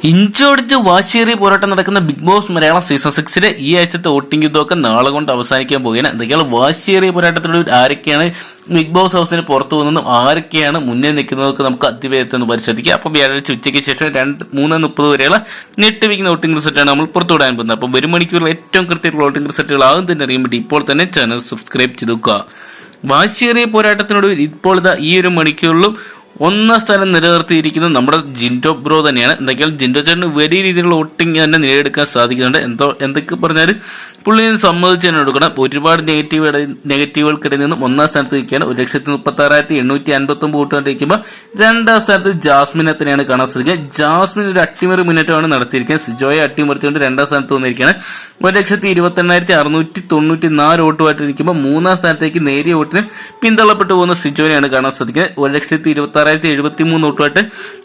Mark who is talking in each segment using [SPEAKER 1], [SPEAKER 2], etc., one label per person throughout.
[SPEAKER 1] ഇഞ്ചോടിച്ച് വാശിയേറിയ പോരാട്ടം നടക്കുന്ന ബിഗ് ബോസ് മലയാളം സീസൺ സിക്സിലെ ഈ ആഴ്ചത്തെ വോട്ടിംഗ് യുദ്ധമൊക്കെ നാളെ കൊണ്ട് അവസാനിക്കാൻ പോവുകയാണ് എന്തൊക്കെയാണ് വാശിയേറിയ പോരാട്ടത്തിലൂടെ ആരൊക്കെയാണ് ബിഗ് ബോസ് ഹൗസിന് പുറത്തു പോകുന്നതും ആരൊക്കെയാണ് മുന്നേ നിൽക്കുന്നതൊക്കെ നമുക്ക് അതിവേഗത്തിൽ ഒന്ന് പരിശോധിക്കാം. അപ്പോൾ വ്യാഴാഴ്ച ഉച്ചയ്ക്ക് ശേഷം രണ്ട് മൂന്ന് മുപ്പത് വരെയുള്ള ഞെട്ടിവിക്കുന്ന വോട്ടിംഗ് റിസൾട്ടാണ് നമ്മൾ പുറത്തുവിടാൻ പോകുന്നത്. അപ്പോൾ ഒരു മണിക്കൂറിൽ ഏറ്റവും കൃത്യമായിട്ടുള്ള വോട്ടിംഗ് റിസൾട്ടുകൾ ആകും തന്നെ അറിയാൻ വേണ്ടി ഇപ്പോൾ തന്നെ ചാനൽ സബ്സ്ക്രൈബ് ചെയ്തു വാശിയേറിയ പോരാട്ടത്തിനോട് ഇപ്പോൾ ഇതാ ഈ ഒരു മണിക്കൂറിലും ഒന്നാം സ്ഥാനം നിലനിർത്തിയിരിക്കുന്നത് നമ്മുടെ ജിൻഡോ ബ്രോ തന്നെയാണ്. എന്തൊക്കെയാണ് ജിൻഡോ ചേട്ടന് വലിയ രീതിയിലുള്ള വോട്ടിംഗ് തന്നെ നേടിയെടുക്കാൻ സാധിക്കുന്നുണ്ട്. എന്തോ എന്തൊക്കെ പറഞ്ഞാൽ പുള്ളിനെ സമ്മതിച്ച് തന്നെ എടുക്കണം. ഒരുപാട് നെഗറ്റീവ് നെഗറ്റീവുകൾക്കിടയിൽ നിന്നും ഒന്നാം സ്ഥാനത്ത് നിൽക്കുകയാണ്. ഒരു ലക്ഷത്തി മുപ്പത്തി ആറായിരത്തി എണ്ണൂറ്റി അൻപത്തി ഒമ്പത് വോട്ട് കണ്ടിരിക്കുമ്പോൾ രണ്ടാം സ്ഥാനത്ത് ജാസ്മിനെ തന്നെയാണ് കാണാൻ സാധിക്കുക ജാസ്മിൻ ഒരു അട്ടിമറി മുന്നേറ്റമാണ് നടത്തിയിരിക്കുന്നത്. സിജോയെ അട്ടിമറിച്ചുകൊണ്ട് രണ്ടാം സ്ഥാനത്ത് വന്നിരിക്കുകയാണ്. ഒരു ലക്ഷത്തി ഇരുപത്തി എണ്ണായിരത്തി അറുന്നൂറ്റി തൊണ്ണൂറ്റി നാല് വോട്ടുമായിട്ട് നിൽക്കുമ്പോൾ മൂന്നാം സ്ഥാനത്തേക്ക് നേരിയ വോട്ടിന് പിന്തള്ളപ്പെട്ടു പോകുന്ന സിജോനെയാണ് കാണാൻ സാധിക്കുന്നത്. ഒരു ലക്ഷത്തി ഇരുപത്തി ആറായിരത്തി എഴുപത്തി മൂന്ന് തൊട്ടുമായിട്ട്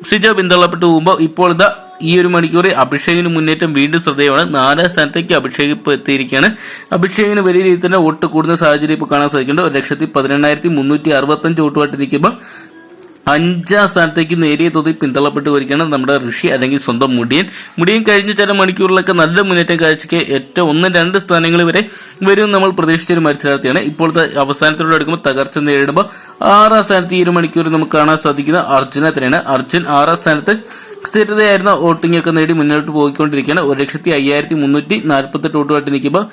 [SPEAKER 1] സിജോ പിന്തള്ളപ്പെട്ട് പോകുമ്പോൾ ഇപ്പോൾ ഇതാ ഈ ഒരു മണിക്കൂറിൽ അഭിഷേകിന് മുന്നേറ്റം വീണ്ടും ശ്രദ്ധേയമാണ്. നാലാം സ്ഥാനത്തേക്ക് അഭിഷേക് ഇപ്പോൾ എത്തിയിരിക്കുകയാണ്. അഭിഷേകിന് വലിയ രീതിയിൽ തന്നെ വോട്ട് കൂടുന്ന സാഹചര്യം ഇപ്പോൾ കാണാൻ സാധിക്കുന്നുണ്ട്. ഒരു ലക്ഷത്തി പതിനെണ്ണായിരത്തി മുന്നൂറ്റി അറുപത്തഞ്ച് വോട്ടുമായിട്ട് നിൽക്കുമ്പോൾ അഞ്ചാം സ്ഥാനത്തേക്ക് നേരിയ തോതിൽ പിന്തള്ളപ്പെട്ട് വരികയാണ് നമ്മുടെ ഋഷി അല്ലെങ്കിൽ സ്വന്തം മുടിയൻ. മുടിയൻ കഴിഞ്ഞ ചില മണിക്കൂറിലൊക്കെ നല്ല മുന്നേറ്റം കാഴ്ചയ്ക്ക് ഏറ്റവും ഒന്ന് രണ്ട് സ്ഥാനങ്ങൾ വരെ വരും നമ്മൾ പ്രതീക്ഷിച്ചൊരു മത്സരാർത്ഥിയാണ്. ഇപ്പോഴത്തെ അവസാനത്തോട് എടുക്കുമ്പോൾ തകർച്ച നേരിടുമ്പോൾ ആറാം സ്ഥാനത്ത് ഈ ഒരു മണിക്കൂർ നമുക്ക് കാണാൻ സാധിക്കുന്ന അർജുന അർജുൻ ആറാം സ്ഥാനത്ത് സ്ഥിരതയായിരുന്ന വോട്ടിംഗ് ഒക്കെ നേടി മുന്നോട്ട് പോയിക്കൊണ്ടിരിക്കുകയാണ്. ഒരു ലക്ഷത്തി അയ്യായിരത്തി മുന്നൂറ്റി നാൽപ്പത്തെട്ട് വോട്ടുമായിട്ട് നിൽക്കുമ്പോൾ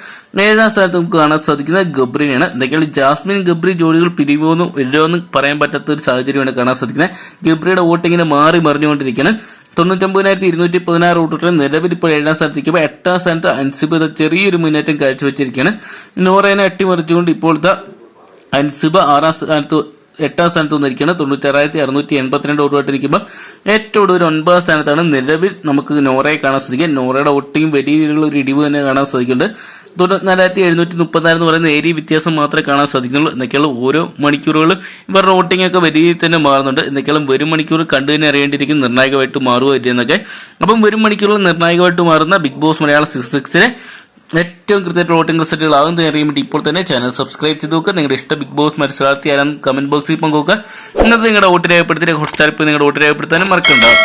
[SPEAKER 1] ഏഴാം സ്ഥാനത്ത് നമുക്ക് കാണാൻ സാധിക്കുന്ന ഗബ്രിനെയാണ്. എന്തൊക്കെയാണ്? ജാസ്മിൻ ഗബ്രി ജോഡികൾ പിരിവോന്നും ഇല്ലയോന്നും പറയാൻ പറ്റാത്ത ഒരു സാഹചര്യമാണ് കാണാൻ സാധിക്കുന്നത്. ഗബ്രിയുടെ വോട്ടിങ്ങിനെ മാറി മറിഞ്ഞുകൊണ്ടിരിക്കുകയാണ്. തൊണ്ണൂറ്റൊമ്പതിനായിരത്തി ഇരുന്നൂറ്റി പതിനാറ് വോട്ടുകൾ നിലവിൽ ഇപ്പോൾ ഏഴാം സ്ഥാനത്ത് നിൽക്കുമ്പോൾ എട്ടാം സ്ഥാനത്ത് അൻസിബ് ചെറിയൊരു മുന്നേറ്റം കാഴ്ചവെച്ചിരിക്കുകയാണ്. നോറേനെ അട്ടിമറിച്ചുകൊണ്ട് ഇപ്പോഴത്തെ അൻസിബ ആറാം സ്ഥാനത്ത് എട്ടാം സ്ഥാനത്ത് വന്നിരിക്കുകയാണ്. തൊണ്ണൂറ്റാറായിരത്തി അറുന്നൂറ്റി എൺപത്തിരണ്ട് വോട്ടുമായിട്ട് നിൽക്കുമ്പോൾ ഏറ്റവും കൂടുതൽ ഒൻപതാം സ്ഥാനത്താണ് നിലവിൽ നമുക്ക് നോറയെ കാണാൻ സാധിക്കുക. നോറയുടെ വോട്ടിംഗ് വലിയ രീതിയിലുള്ള ഒരു ഇടിവ് തന്നെ കാണാൻ സാധിക്കുന്നുണ്ട്. തൊണ്ണൂറ്റിനാലായിരത്തി എഴുന്നൂറ്റി മുപ്പത്തിനാല് എന്ന് പറയുന്ന ഏരിയ വ്യത്യാസം മാത്രമേ കാണാൻ സാധിക്കുന്നുള്ളൂ. എന്നൊക്കെയുള്ള ഓരോ മണിക്കൂറുകളും ഇവരുടെ വോട്ടിംഗ് ഒക്കെ വലിയ രീതിയിൽ തന്നെ മാറുന്നുണ്ട്. എന്നൊക്കെയുള്ള വരും മണിക്കൂർ കണ്ടു തന്നെ അറിയേണ്ടിയിരിക്കും നിർണായകമായിട്ട് മാറുക ഇല്ലെന്നൊക്കെ അപ്പം വരും മണിക്കൂറുകൾ നിർണായകമായിട്ട് മാറുന്ന ബിഗ് ബോസ് മലയാളം സിക്സ് സിക്സിലെ ഏറ്റവും കൃത്യമായിട്ട് വോട്ടിംഗ് റിസൾട്ടുകൾ ആകും അറിയാൻ വേണ്ടി ഇപ്പോൾ തന്നെ ചാനൽ സബ്സ്ക്രൈബ് ചെയ്ത് നോക്കുക. നിങ്ങളുടെ ഇഷ്ട ബിഗ് ബോസ് മത്സരാർത്ഥി ആരാണ് കമന്റ് ബോക്സിൽ പങ്കുവെക്കുക ഇന്നത്തെ നിങ്ങളുടെ വോട്ട് രേഖപ്പെടുത്തി ഹോട്ട്സ്റ്റാറിൽ നിങ്ങളുടെ വോട്ട് രേഖപ്പെടുത്താനും മറക്കണ്ടാവും